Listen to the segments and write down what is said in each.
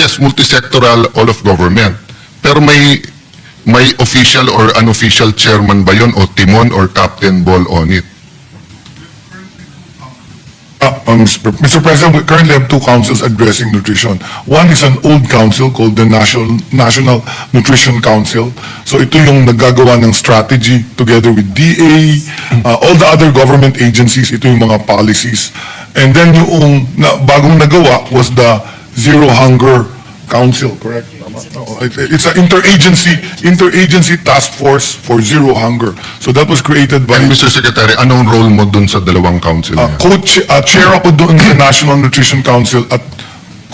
yes, multisectoral, all of government. Pero may may official or unofficial chairman ba yun o timon or captain ball on it? Uh, um, Mr. President, we currently have two councils addressing nutrition. One is an old council called the National, National Nutrition Council. So ito yung naggagawa ng strategy together with DA, uh, all the other government agencies, ito yung mga policies. And then yung na, bagong nagawa was the Zero Hunger Council, correct? It's an interagency, interagency task force for zero hunger. So that was created by... And Mr. Secretary, anong role mo dun sa dalawang council Uh, niya? coach, uh, chair ako doon sa National Nutrition Council at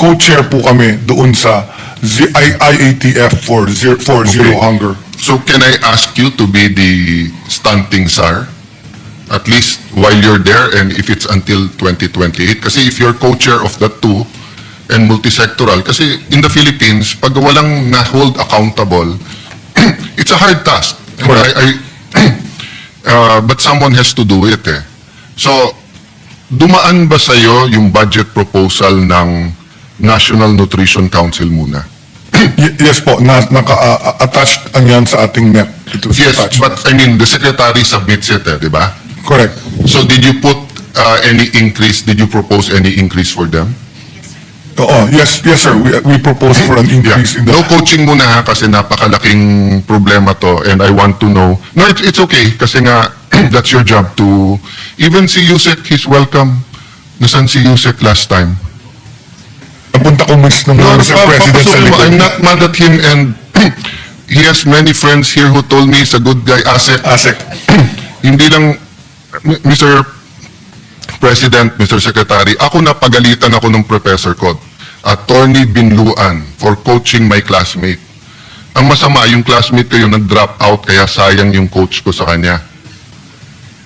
co-chair po kami doon sa Z- I- IATF for zero, for zero hunger. So can I ask you to be the stunting czar? At least while you're there and if it's until 2028? Kasi if you're co-chair of the two and multisectoral, kasi in the Philippines, pag walang na-hold accountable, it's a hard task. Correct. I, I, uh, but someone has to do it eh. So, dumaan ba sa'yo yung budget proposal ng National Nutrition Council muna? Yes po, na, naka-attached ang yan sa ating net. It was Yes, attached. but I mean, the secretary submits it, eh, di ba? Correct. So did you put uh, any increase, did you propose any increase for them? Oo, yes, yes sir, we, we propose for an Yeah. increase in the... No coaching muna ha, kasi napakalaking problema to and I want to know. No, it's, it's okay kasi nga that's your job to, even si Yusek, he's welcome. Nasaan si Yusek last time? Napunta ko miss ng No, Mr. pa- President sa likod. I'm not mad at him and he has many friends here who told me he's a good guy, Asek. Asek. hindi lang, Mr. President, Mr. Secretary, ako napagalitan ako ng professor ko, Attorney Binluan, for coaching my classmate. Ang masama, yung classmate ko yung nag-drop out, kaya sayang yung coach ko sa kanya.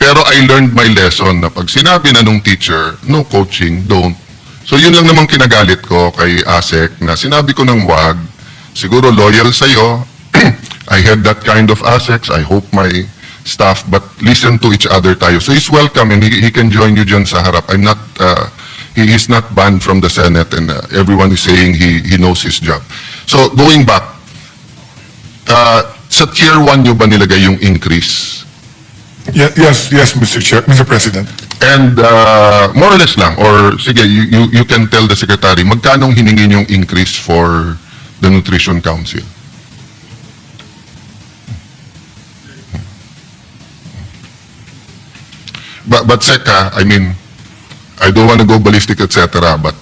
Pero I learned my lesson na pag sinabi na nung teacher, no coaching, don't. So yun lang namang kinagalit ko kay ASEC na sinabi ko ng wag, siguro loyal sa'yo, I had that kind of ASECs, I hope my staff, but listen to each other tayo. So he's welcome and he, he can join you dyan sa harap. I'm not, uh, he is not banned from the Senate and uh, everyone is saying he, he knows his job. So going back, uh, sa tier 1 nyo ba nilagay yung increase? Ye- Yes, yes, Mr. Chair, Mr. President. And uh, more or less lang, or sige, you, you, you can tell the secretary, magkano hiningi yung increase for the Nutrition Council? But, but Seka, I mean, I don't want to go ballistic, etc. But,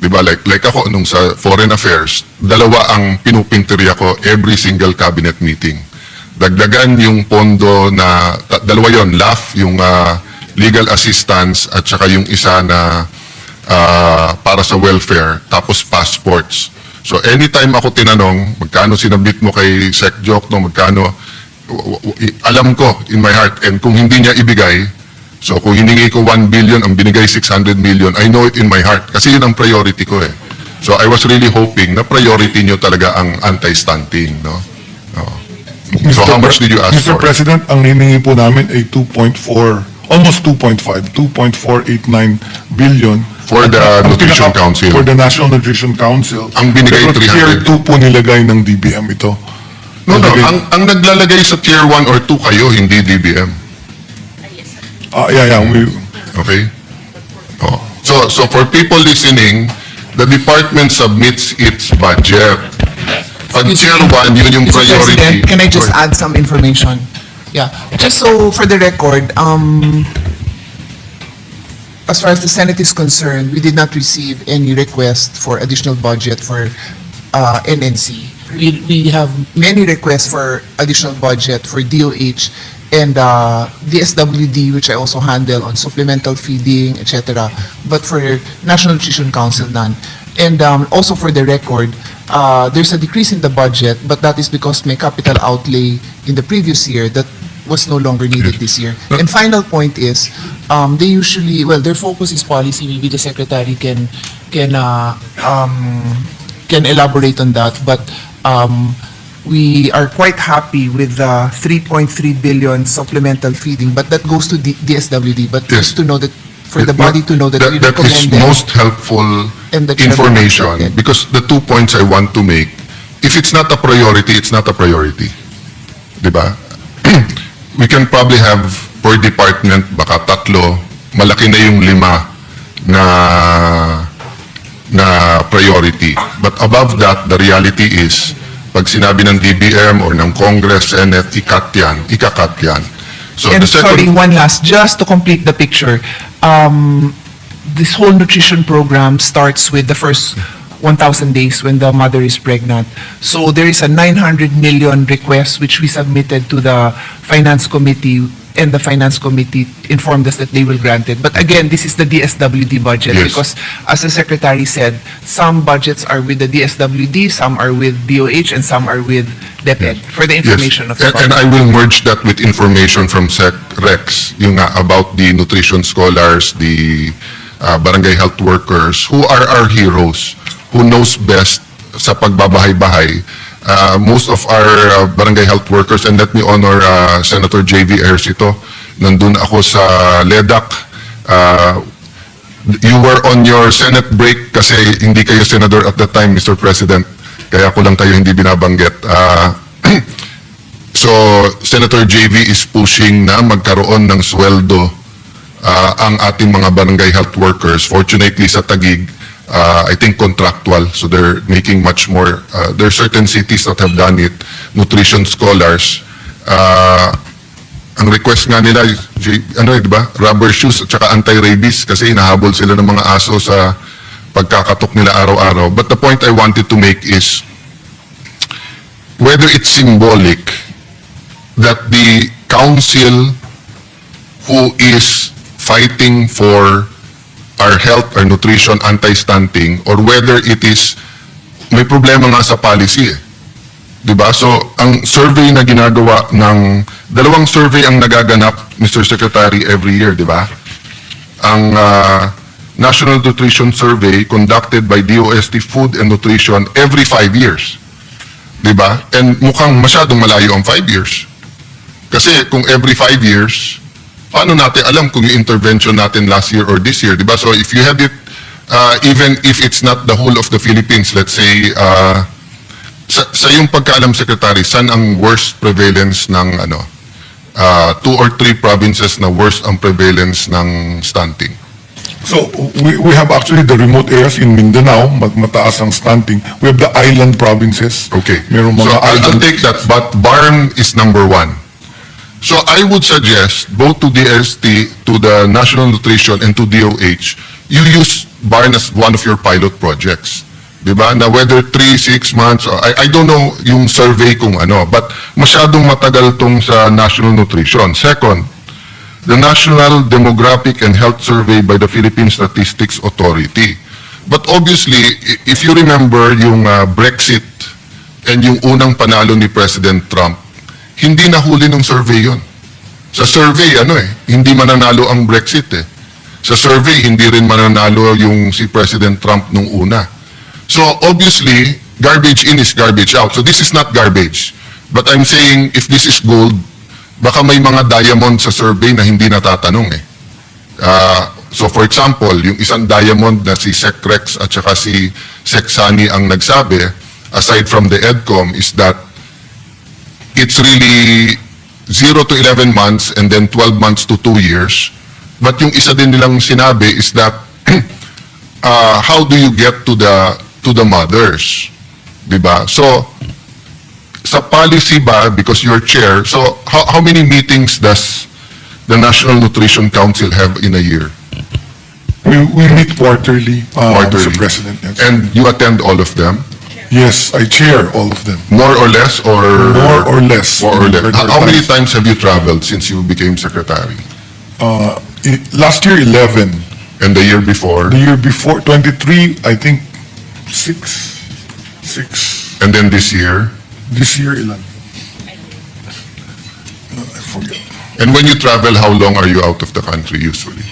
di ba, like, like ako nung sa Foreign Affairs, dalawa ang pinupinteriya ko every single cabinet meeting. Dagdagan yung pondo na, dalawa yon LAF, yung ah, legal assistance, at saka yung isa na ah, para sa welfare, tapos passports. So anytime ako tinanong, magkano sinabit mo kay Sec Joke, no, magkano, alam ko in my heart, and kung hindi niya ibigay, so kung hiningi ko 1 billion, ang binigay 600 million, I know it in my heart, kasi yun ang priority ko eh. So I was really hoping na priority niyo talaga ang anti-stunting, no? Oo. So how much did you ask Mr. for? President, ang hiningi po namin ay 2.4, almost 2.5, 2.489 billion. For the At ang Nutrition pinaka- Council. For the National Nutrition Council. Ang binigay Pero tier 300. 2 po nilagay ng DBM ito. No, no, ang, ang naglalagay sa tier 1 or 2 kayo, hindi DBM. Ah, yeah, yeah, we, Okay? Oh. So, so for people listening, the department submits its budget. Pag tier 1, yun yung Mr. priority. President, can I just Go add some information? Yeah, just so for the record, um, as far as the Senate is concerned, we did not receive any request for additional budget for uh, NNC. We, we have many requests for additional budget for DOH and uh, DSWD, which I also handle on supplemental feeding, etc. But for National Nutrition Council, none. And um, also for the record, uh, there's a decrease in the budget, but that is because my capital outlay in the previous year that was no longer needed this year. And final point is, um, they usually, well, their focus is policy, maybe the secretary can, can, uh, um, can elaborate on that, but, um, we are quite happy with the 3.3 billion supplemental feeding, but that goes to D- DSWD, but Yes. just to know that for the body to know that we that is recommend them. most helpful And the chairman information, because the two points I want to make, if it's not a priority, it's not a priority. Di ba? We can probably have per department, baka tatlo, malaki na yung lima na na priority. But above that, the reality is, pag sinabi ng DBM or ng Congress, Senate, ikat yan, ikakat yan. So And the sorry, second, one last, just to complete the picture. Um, this whole nutrition program starts with the first 1,000 days when the mother is pregnant. So there is a 900 million request which we submitted to the Finance Committee and the Finance Committee informed us that they will grant it. But again, this is the DSWD budget Yes. because as the Secretary said, some budgets are with the DSWD, some are with DOH, and some are with DepEd for the Yes. information of the And, and. I will merge that with information from Sec Rex, yung nga about the nutrition scholars, the uh, barangay health workers, who are our heroes, who knows best sa pagbabahay-bahay. Uh, most of our uh, barangay health workers, and let me honor uh, Senator J.V. Ercito, nandun ako sa LEDAC, uh, you were on your Senate break kasi hindi kayo senador at the time, Mr. President. Kaya ko lang kayo hindi binabanggit. Ah, so, Senator JV is pushing na magkaroon ng sweldo ah, ang ating mga barangay health workers. Fortunately sa Tagig, ah, I think contractual. So they're making much more. ah, there are certain cities that have done it. Nutrition scholars. Ah, ang request nga nila, ano di ba, rubber shoes at saka anti-rabies kasi hinahabol sila ng mga aso sa pagkakatok nila araw-araw. But the point I wanted to make is whether it's symbolic that the council who is fighting for our health, our nutrition, anti-stunting, or whether it is, may problema nga sa policy eh. 'Di ba? So, ang survey na ginagawa ng dalawang survey ang nagaganap Mr. Secretary every year, 'di ba? Ang ah, National Nutrition Survey conducted by DOST Food and Nutrition every five years. 'Di ba? And mukhang masyadong malayo ang five years. Kasi kung every five years, paano natin alam kung yung intervention natin last year or this year, 'di ba? So if you had it uh, even if it's not the whole of the Philippines, let's say uh, sa, sa iyong pagkaalam, Secretary, saan ang worst prevalence ng ano, uh, two or three provinces na worst ang prevalence ng stunting? So we, we have actually the remote areas in Mindanao, mat- mataas ang stunting. We have the island provinces. Okay. Merong So mga I'll, I'll island. take that, but Barn is number one. So I would suggest both to DST, to the National Nutrition, and to DOH, you use Barn as one of your pilot projects. Di ba? Na whether 3, 6 months, I, I don't know yung survey kung ano, but masyadong matagal tong sa National Nutrition. Second, the National Demographic and Health Survey by the Philippine Statistics Authority. But obviously, if you remember yung uh, Brexit and yung unang panalo ni President Trump, hindi nahuli ng survey yon. Sa survey, ano eh, hindi mananalo ang Brexit eh. Sa survey, hindi rin mananalo yung si President Trump nung una. So obviously, garbage in is garbage out. So this is not garbage. But I'm saying, if this is gold, baka may mga diamond sa survey na hindi natatanong eh. Ah, so for example, yung isang diamond na si Sec Rex at saka si Sec Sani ang nagsabi, aside from the EDCOM, is that it's really 0 to 11 months and then 12 months to 2 years. But yung isa din nilang sinabi is that uh, how do you get to the to the mothers? 'Di ba? So sa policy ba because you're chair, so how how many meetings does the National Nutrition Council have in a year? We, we meet quarterly, uh, Quarterly. Mr. President. Yes. And you attend all of them? Yes, I chair all of them, More or less or more or less. More or less. How how many times. have you traveled since you became secretary? Uh, i- last year, 11. And the year before? The year before, 23, I think, six, six. And then this year? This year, 11. No, I forget. And when you travel, how long are you out of the country usually?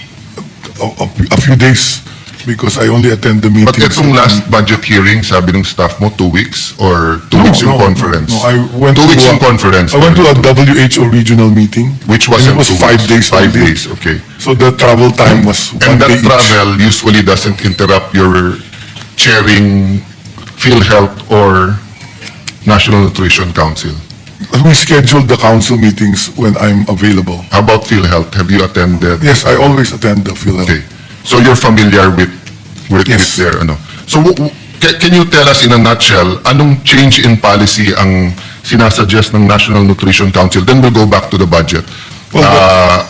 A, a- a few days, because I only attend the meetings. But itong last budget hearing, sabi ng staff mo, two weeks? Or two No, weeks no, conference? No, I went Two to weeks a- yung conference. I went to a WHO regional meeting. Which was and in It was two five weeks. days. Five only. days, okay. So the travel time was one And day that each. travel usually doesn't interrupt your chairing field health or National Nutrition Council. We scheduled the council meetings when I'm available. How about health, Have you attended? Yes, I always attend the PhilHealth. Okay. So you're familiar with, with, Yes. with their, ano. So w- w- ca- can you tell us in a nutshell, anong change in policy ang sinasuggest ng National Nutrition Council? Then we'll go back to the budget. Well, Uh,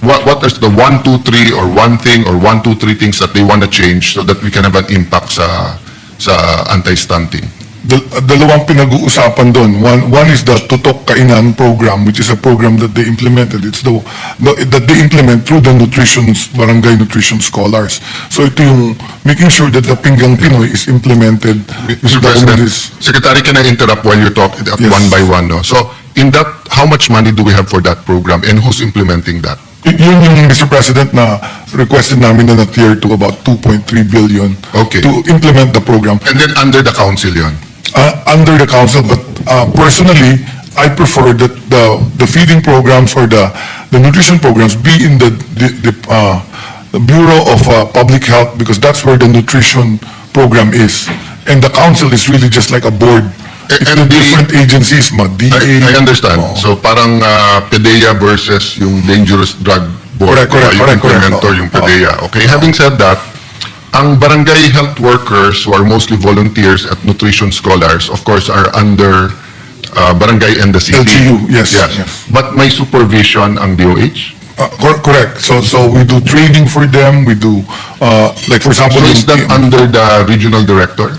what, what is the one, two, three, or one thing, or one, two, three things that they want to change so that we can have an impact sa, sa anti-stunting? Dal- dalawang pinag-uusapan doon. One, one is the Tutok Kainan program, which is a program that they implemented. It's the, the that they implement through the nutrition, barangay nutrition scholars. So ito yung making sure that the Pinggang Pinoy is implemented. Mr. President, communities. Secretary, can I interrupt while you're talking, Yes. one by one, no? So, in that, how much money do we have for that program and who's implementing that? Yun yung, Mr. President, na requested namin na na-tier to about 2.3 billion Okay. to implement the program. And then under the council yon. Uh, under the council, but uh, personally, I prefer that the, the feeding programs or the, the nutrition programs be in the, the, the, uh, the Bureau of uh, Public Health because that's where the nutrition program is. And the council is really just like a board. It's and the the- different agencies, ma, DA. I, I understand. Oo. So parang uh, PDEA versus yung Dangerous Drug Board. Correct, correct, uh, yung correct, correct. implementer, Oo. yung PDEA. Okay, having said that, ang barangay health workers who are mostly volunteers at nutrition scholars, of course, are under uh, barangay and the city. LGU, yes, yes. But may supervision ang DOH? Uh, cor- correct. So, so we do training for them, we do, uh, like for example. So is in- that under the regional director?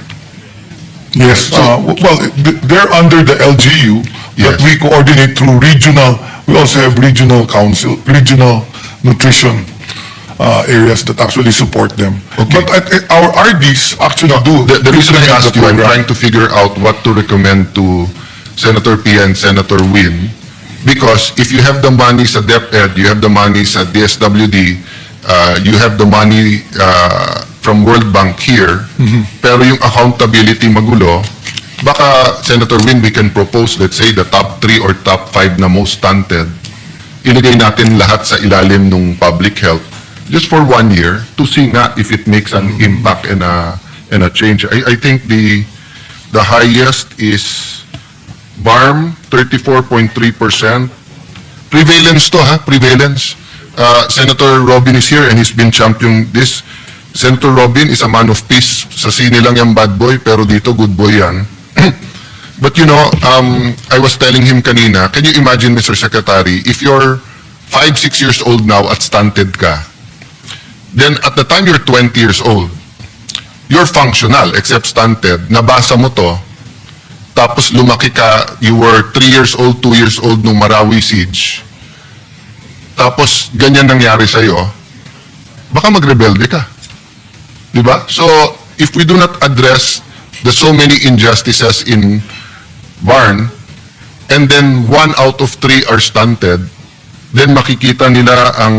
Yes, uh, w- well, th- they're under the LGU, but Yes. we coordinate through regional, we also have regional council, regional nutrition uh, areas that actually support them. Okay. But at- at our RDs actually do. The, the reason I the you, I'm trying to figure out what to recommend to Senator Pia and Senator Win. Because if you have the money sa DepEd, you have the money sa DSWD, uh, you have the money uh, from World Bank here, pero yung accountability magulo, baka Senator Win, we can propose, let's say, the top three or top five na most stunted, ilagay natin lahat sa ilalim ng public health just for one year to see nga if it makes an impact and a and a change. I, I think the the highest is BARM 34.3%. Prevalence to ha, prevalence. Uh, Senator Robin is here and he's been champion this. Senator Robin is a man of peace. Sa sine lang yung bad boy pero dito good boy yan. But you know, um, I was telling him kanina, can you imagine, Mr. Secretary, if you're five, six years old now at stunted ka, then at the time you're 20 years old, you're functional except stunted, nabasa mo to, tapos lumaki ka, you were 3 years old, 2 years old nung Marawi siege, tapos ganyan nangyari sa'yo, baka magrebelde ka. Di ba? So, if we do not address the so many injustices in barn, and then one out of three are stunted, then makikita nila ang,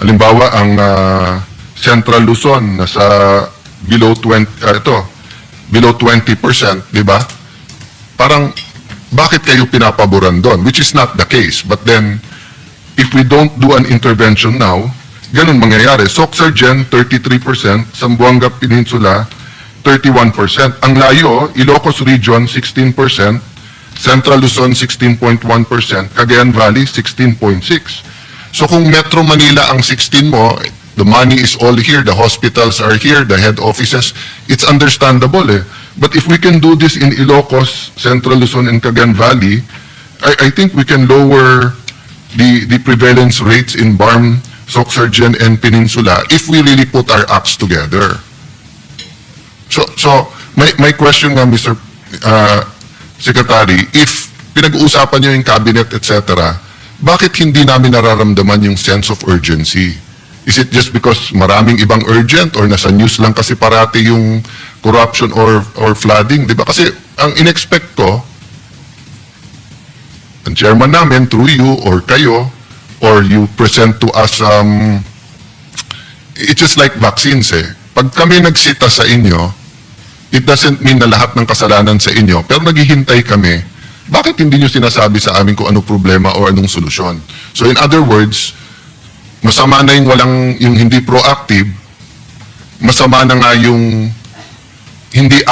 halimbawa, ang ah, Central Luzon, nasa below 20, ah, ito, below 20%, di ba? Parang, bakit kayo pinapaboran doon? Which is not the case. But then, if we don't do an intervention now, ganun mangyayari. Soxargen, 33%, Zamboanga Peninsula, 31%. Ang layo, Ilocos Region, 16%, Central Luzon, 16.1%, Cagayan Valley, 16.6%. So kung Metro Manila ang 16 mo, the money is all here, the hospitals are here, the head offices, it's understandable eh. But if we can do this in Ilocos, Central Luzon, and Cagayan Valley, I, I think we can lower the, the prevalence rates in BARM, Soxargen, and Peninsula if we really put our acts together. So, so my, my question nga, Mr. uh, Secretary, if pinag-uusapan niyo yung cabinet, etc., bakit hindi namin nararamdaman yung sense of urgency? Is it just because maraming ibang urgent or nasa news lang kasi parati yung corruption or or flooding, 'di ba? Kasi ang inexpect ko ang chairman namin through you or kayo or you present to us um it's just like vaccines eh. Pag kami nagsita sa inyo, it doesn't mean na lahat ng kasalanan sa inyo, pero naghihintay kami, bakit hindi nyo sinasabi sa amin kung anong problema o anong solusyon? So in other words, masama na yung walang, yung hindi proactive, masama na nga yung hindi active.